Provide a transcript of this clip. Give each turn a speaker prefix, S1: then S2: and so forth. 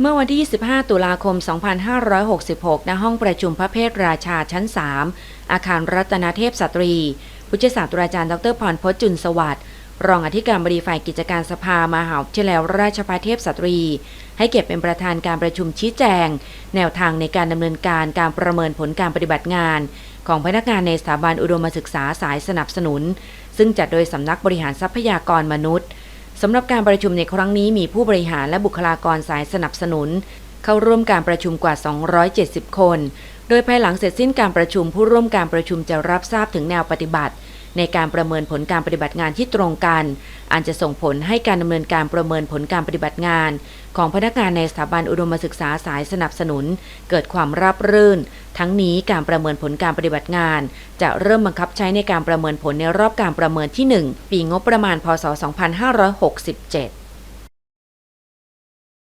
S1: เมื่อวันที่ 25 ตุลาคม 2566 ณ ห้องประชุมพระเพทราชาชั้น 3 อาคารรัตนเทพสตรีผู้ช่วยศาสตราจารย์ ดรพรพจน์จุนสวัสดิ์รองอธิการบดีฝ่ายกิจการสภามหาวิทยาลัยราชภัฏเทพสตรี ให้เก็บเป็นประธานการประชุมชี้แจง แนวทางในการดำเนินการการประเมินผลการปฏิบัติงาน ของพนักงานในสถาบันอุดมศึกษาสายสนับสนุน ซึ่งจัดโดยสำนักบริหารทรัพยากรมนุษย์ สำหรับการประชุมในครั้งนี้มีผู้บริหารและบุคลากรสายสนับสนุน เข้าร่วมการประชุมกว่า 270 คน โดยภายหลังเสร็จสิ้นการประชุมผู้ร่วมการประชุมจะรับทราบถึงแนวปฏิบัติ ในการประเมินผลการปฏิบัติงานที่ตรงกันอันจะส่งผลให้การดำเนินการประเมินผลการปฏิบัติงาน ของพนักงานในสถาบันอุดมศึกษาสายสนับสนุน เกิดความราบรื่น ทั้งนี้การประเมินผลการปฏิบัติงาน จะเริ่มบังคับใช้ในการประเมินผลในรอบการประเมินที่ 1 ปีงบประมาณพศ 2567